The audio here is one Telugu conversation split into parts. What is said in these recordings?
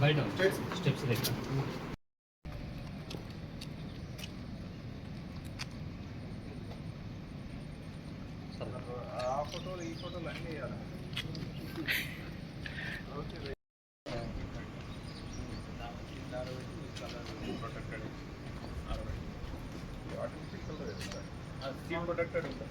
బయట స్టెప్స్ దగ్గర ఆ ఫోటోలు ఈ ఫోటోలు అన్నీ వేయాలి స్క్రీన్ ప్రొటెక్టెడ్ ఉంటుంది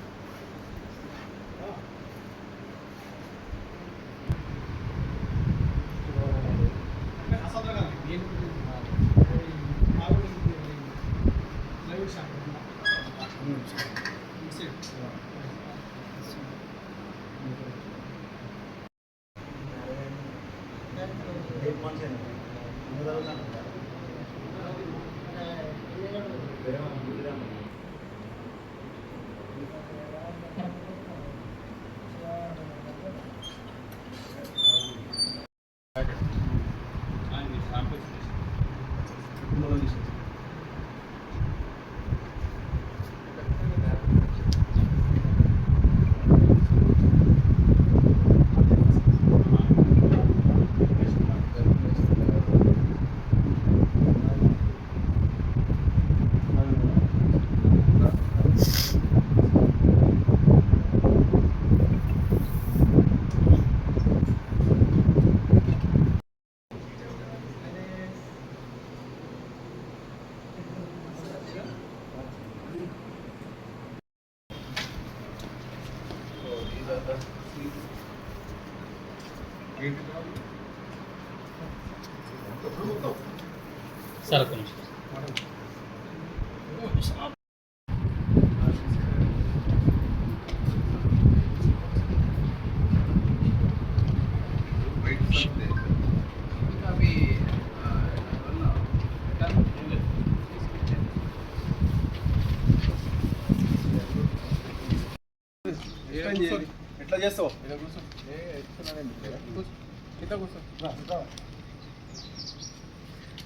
బెస్ట్ సార్ గేస్ So సార్ ఒక్క నిమిషం. ఎట్లా చేస్తావు? కూర్చో. కూర్చో కింద కూర్చో అటు అటు అటు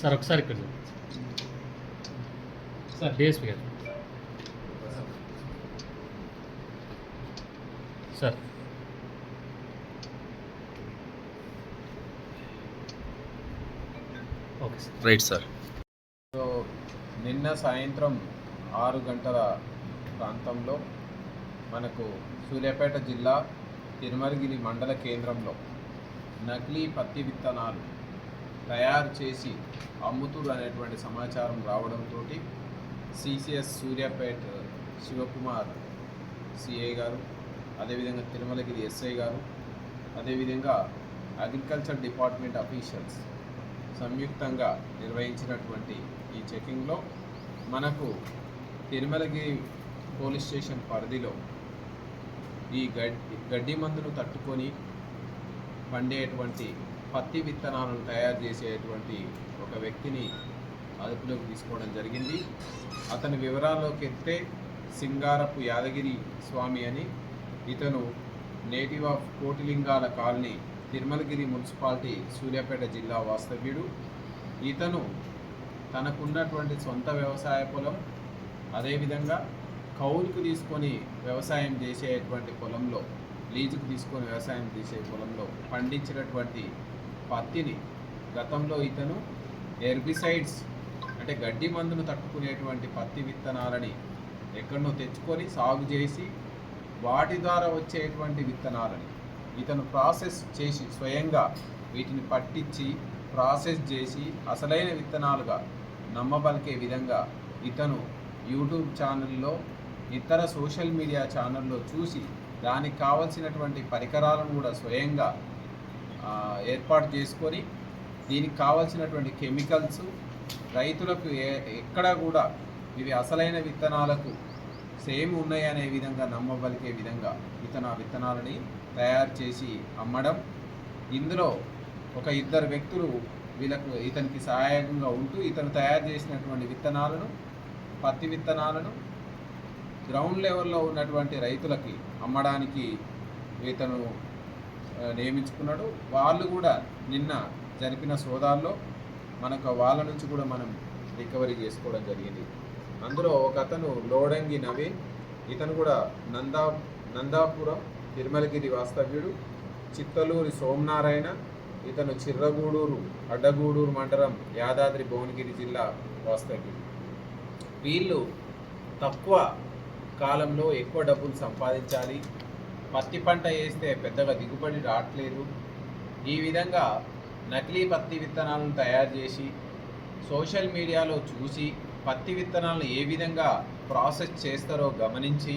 సార్ ఒకసారి ఇక్కడ సార్. డిఎస్పీ గారు. Sir. Okay sir. Right sir. So నిన్న సాయంత్రం ఆరు గంటల ప్రాంతంలో మనకు సూర్యాపేట జిల్లా తిరుమలగిరి మండల కేంద్రంలో నకిలీ పత్తి విత్తనాలు తయారు చేసి అమ్ముతురు అనేటువంటి సమాచారం రావడంతో సిసిఎస్ సూర్యాపేట శివకుమార్ సిఐ గారు అదేవిధంగా తిరుమలగిరి ఎస్ఐ గారు అదేవిధంగా అగ్రికల్చర్ డిపార్ట్మెంట్ అఫీషియల్స్ సంయుక్తంగా నిర్వహించినటువంటి ఈ చెకింగ్లో మనకు తిరుమలగిరి పోలీస్ స్టేషన్ పరిధిలో ఈ గడ్డి గడ్డి మందును తట్టుకొని పండేటువంటి పత్తి విత్తనాలను తయారు చేసేటువంటి ఒక వ్యక్తిని అదుపులోకి తీసుకోవడం జరిగింది. అతని వివరాల్లోకి ఎత్తే సింగారపు యాదగిరి స్వామి అని ఇతను native of Kotilingala colony Tirumalagiri municipality Suryapet జిల్లా వాస్తవ్యుడు. ఇతను తనకున్నటువంటి సొంత వ్యవసాయ పొలం అదేవిధంగా కౌలుకు తీసుకొని వ్యవసాయం చేసేటువంటి పొలంలో లీజుకు తీసుకొని వ్యవసాయం చేసే పొలంలో పండించినటువంటి పత్తిని గతంలో ఇతను ఎర్బిసైడ్స్ అంటే గడ్డి మందును తట్టుకునేటువంటి పత్తి విత్తనాలని ఎక్కడనో తెచ్చుకొని సాగు చేసి వాటి ద్వారా వచ్చేటువంటి విత్తనాలని ఇతను ప్రాసెస్ చేసి స్వయంగా వీటిని పట్టించి ప్రాసెస్ చేసి అసలైన విత్తనాలుగా నమ్మబలికే విధంగా ఇతను యూట్యూబ్ ఛానల్లో ఇతర సోషల్ మీడియా ఛానల్లో చూసి దానికి కావలసినటువంటి పరికరాలను కూడా స్వయంగా ఏర్పాటు చేసుకొని దీనికి కావాల్సినటువంటి కెమికల్స్ రైతులకు ఏ ఎక్కడా కూడా ఇవి అసలైన విత్తనాలకు సేమ్ ఉన్నాయి అనే విధంగా నమ్మబలికే విధంగా విత్తన విత్తనాలని తయారు చేసి అమ్మడం. ఇందులో ఒక ఇద్దరు వ్యక్తులు వీళ్ళకు ఇతనికి సహాయకంగా ఉంటూ ఇతను తయారు చేసినటువంటి విత్తనాలను పత్తి విత్తనాలను గ్రౌండ్ లెవెల్లో ఉన్నటువంటి రైతులకి అమ్మడానికి ఇతను నియమించుకున్నాడు. వాళ్ళు కూడా నిన్న జరిపిన సోదాల్లో మనకు వాళ్ళ నుంచి కూడా మనం రికవరీ చేసుకోవడం జరిగింది. అందులో ఒక అతను లోడంగి నవీన్ ఇతను కూడా నందా నందాపురం తిరుమలగిరి వాస్తవ్యుడు చిత్తలూరి సోమనారాయణ ఇతను చిర్రగూడూరు అడ్డగూడూరు మండలం యాదాద్రి భువనగిరి జిల్లా వాస్తవ్యుడు. వీళ్ళు తక్కువ కాలంలో ఎక్కువ డబ్బులు సంపాదించాలి. పత్తి పంట వేస్తే పెద్దగా దిగుబడి రావట్లేదు. ఈ విధంగా నకిలీ పత్తి విత్తనాలను తయారు చేసి సోషల్ మీడియాలో చూసి పత్తి విత్తనాలను ఏ విధంగా ప్రాసెస్ చేస్తారో గమనించి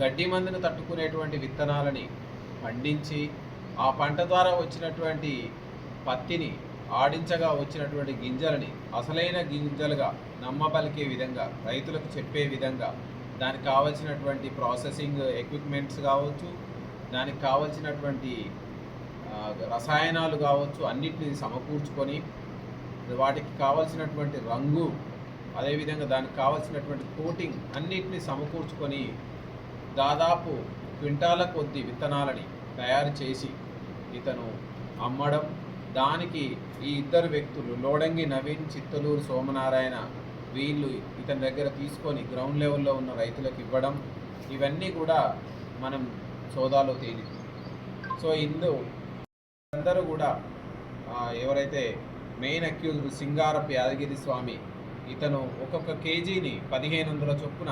గడ్డి మందును తట్టుకునేటువంటి విత్తనాలని పండించి ఆ పంట ద్వారా వచ్చినటువంటి పత్తిని ఆడించగా వచ్చినటువంటి గింజలని అసలైన గింజలుగా నమ్మబలికే విధంగా రైతులకు చెప్పే విధంగా దానికి కావలసినటువంటి ప్రాసెసింగ్ ఎక్విప్మెంట్స్ కావచ్చు దానికి కావలసినటువంటి రసాయనాలు కావచ్చు అన్నిటిని సమకూర్చుకొని వాటికి కావలసినటువంటి రంగు అదేవిధంగా దానికి కావలసినటువంటి కోటింగ్ అన్నిటిని సమకూర్చుకొని దాదాపు క్వింటాల కొద్ది విత్తనాలని తయారు చేసి ఇతను అమ్మడం దానికి ఈ ఇద్దరు వ్యక్తులు లోడంగి నవీన్ చిత్తలూరు సోమనారాయణ వీళ్ళు ఇతని దగ్గర తీసుకొని గ్రౌండ్ లెవెల్లో ఉన్న రైతులకు ఇవ్వడం ఇవన్నీ కూడా మనం సోదాలో తేలి. సో ఇందు అందరూ కూడా ఎవరైతే మెయిన్ అక్యూజ్డ్ సింగారపు యాదగిరి స్వామి ఇతను ఒక్కొక్క కేజీని పదిహేను వందల చొప్పున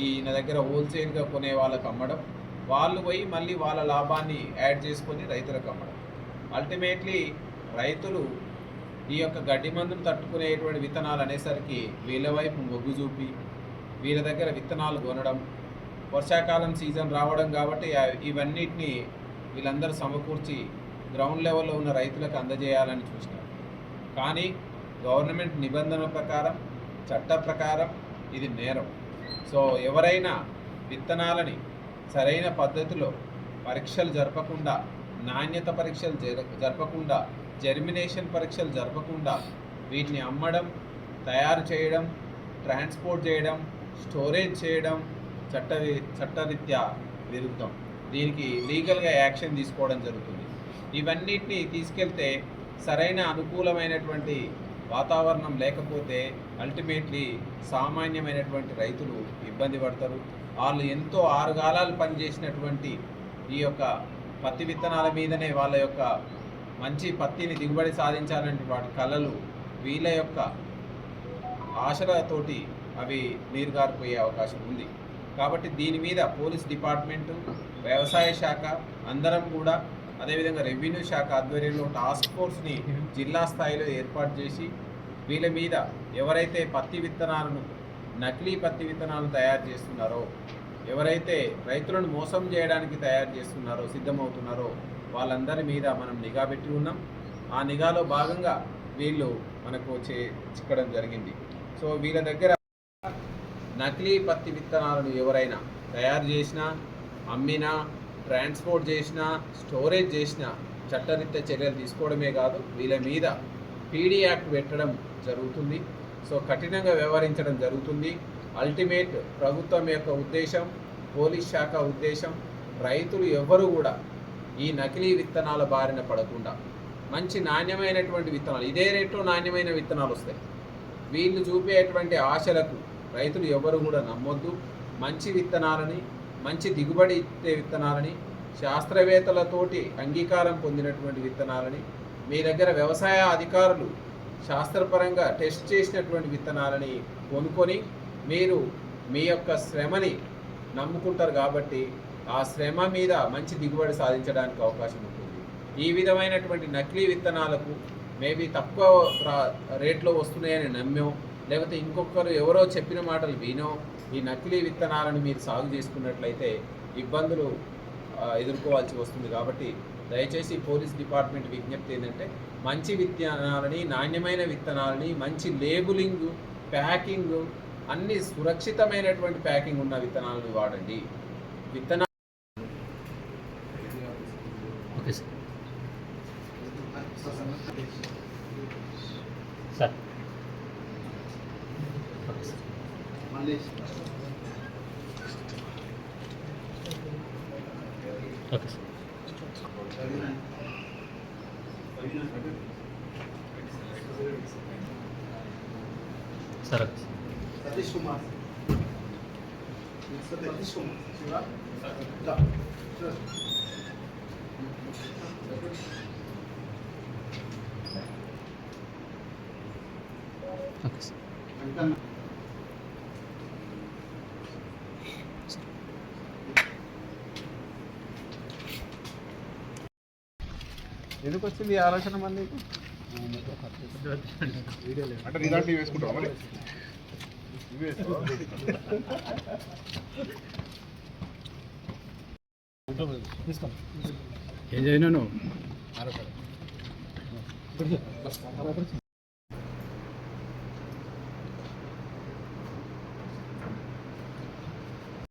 ఈయన దగ్గర హోల్సేల్గా కొనే వాళ్ళకి అమ్మడం వాళ్ళు పోయి మళ్ళీ వాళ్ళ లాభాన్ని యాడ్ చేసుకొని రైతులకు అమ్మడం. అల్టిమేట్లీ రైతులు ఈ యొక్క గడ్డి మందును తట్టుకునేటువంటి విత్తనాలు అనేసరికి వీళ్ళ వైపు మొగ్గు చూపి వీళ్ళ దగ్గర విత్తనాలు కొనడం వర్షాకాలం సీజన్ రావడం కాబట్టి ఇవన్నిటిని వీళ్ళందరూ సమకూర్చి గ్రౌండ్ లెవెల్లో ఉన్న రైతులకు అందజేయాలని చూసినారు కానీ గవర్నమెంట్ నిబంధనల ప్రకారం చట్ట ప్రకారం ఇది నేరం. సో ఎవరైనా విత్తనాలని సరైన పద్ధతిలో పరీక్షలు జరపకుండా నాణ్యత పరీక్షలు జర- జరపకుండా జర్మినేషన్ పరీక్షలు జరపకుండా వీటిని అమ్మడం తయారు చేయడం ట్రాన్స్పోర్ట్ చేయడం స్టోరేజ్ చేయడం చట్ట చట్టరీత్యా విరుద్ధం. దీనికి లీగల్గా యాక్షన్ తీసుకోవడం జరుగుతుంది. ఇవన్నిటిని తీసుకెళ్తే సరైన అనుకూలమైనటువంటి వాతావరణం లేకపోతే అల్టిమేట్లీ సామాన్యమైనటువంటి రైతులు ఇబ్బంది పడతారు. వాళ్ళు ఎంతో ఆరుగాలాలు పనిచేసినటువంటి ఈ యొక్క పత్తి విత్తనాల మీదనే వాళ్ళ యొక్క మంచి పత్తిని దిగుబడి సాధించాలంటే వాటి కళలు వీళ్ళ యొక్క ఆశలతోటి అవి నీరుగారిపోయే అవకాశం ఉంది. కాబట్టి దీని మీద పోలీస్ డిపార్ట్మెంటు వ్యవసాయ శాఖ అందరం కూడా అదేవిధంగా రెవెన్యూ శాఖ ఆధ్వర్యంలో టాస్క్ ఫోర్స్ని జిల్లా స్థాయిలో ఏర్పాటు చేసి వీళ్ళ మీద ఎవరైతే పత్తి విత్తనాలను నకిలీ పత్తి విత్తనాలను తయారు చేస్తున్నారో ఎవరైతే రైతులను మోసం చేయడానికి తయారు చేస్తున్నారో సిద్ధమవుతున్నారో వాళ్ళందరి మీద మనం నిఘా పెట్టి ఉన్నాం. ఆ నిఘాలో భాగంగా వీళ్ళు మనకు చే చిక్కడం జరిగింది. సో వీళ్ళ దగ్గర నకిలీ పత్తి విత్తనాలను ఎవరైనా తయారు చేసినా అమ్మినా ట్రాన్స్పోర్ట్ చేసినా స్టోరేజ్ చేసినా చట్టరీత్యా చర్యలు తీసుకోవడమే కాదు వీళ్ళ మీద పీడీ యాక్ట్ పెట్టడం జరుగుతుంది. సో కఠినంగా వ్యవహరించడం జరుగుతుంది. అల్టిమేట్ ప్రభుత్వం యొక్క ఉద్దేశం పోలీస్ శాఖ ఉద్దేశం రైతులు ఎవ్వరూ కూడా ఈ నకిలీ విత్తనాల బారిన పడకుండా. మంచి నాణ్యమైనటువంటి విత్తనాలు. ఇదే రేట్లో నాణ్యమైన విత్తనాలు వస్తాయి. వీళ్ళు చూపేటువంటి ఆశలకు రైతులు ఎవరు కూడా నమ్మొద్దు. మంచి విత్తనాలని మంచి దిగుబడి ఇచ్చే విత్తనాలని శాస్త్రవేత్తలతోటి అంగీకారం పొందినటువంటి విత్తనాలని మీ దగ్గర వ్యవసాయ అధికారులు శాస్త్రపరంగా టెస్ట్ చేసినటువంటి విత్తనాలని కొనుక్కొని మీరు మీ యొక్క శ్రమని నమ్ముకుంటారు కాబట్టి ఆ శ్రమ మీద మంచి దిగుబడి సాధించడానికి అవకాశం ఉంటుంది. ఈ విధమైనటువంటి నకిలీ విత్తనాలకు మేబీ తక్కువ రేట్లో వస్తున్నాయని నమ్మాం. లేకపోతే ఇంకొకరు ఎవరో చెప్పిన మాటలు వినో. ఈ నకిలీ విత్తనాలను మీరు సాగు చేసుకున్నట్లయితే ఇబ్బందులు ఎదుర్కోవాల్సి వస్తుంది. కాబట్టి దయచేసి పోలీస్ డిపార్ట్మెంట్ విజ్ఞప్తి ఏంటంటే మంచి విత్తనాలని నాణ్యమైన విత్తనాలని మంచి లేబులింగ్ ప్యాకింగ్ అన్ని సురక్షితమైనటువంటి ప్యాకింగ్ ఉన్న విత్తనాలను వాడండి. విత్తనాలు okay sir sir. Okay sir. Sir sir okay sir. Satish Kumar. Satish Kumar. Okay sir. ఎందుకు వచ్చింది ఈ ఆలోచన మళ్ళీ? అంటే నీ దాంట్లో వేసుకుంటావా మరి ఇవే ఏం చేయను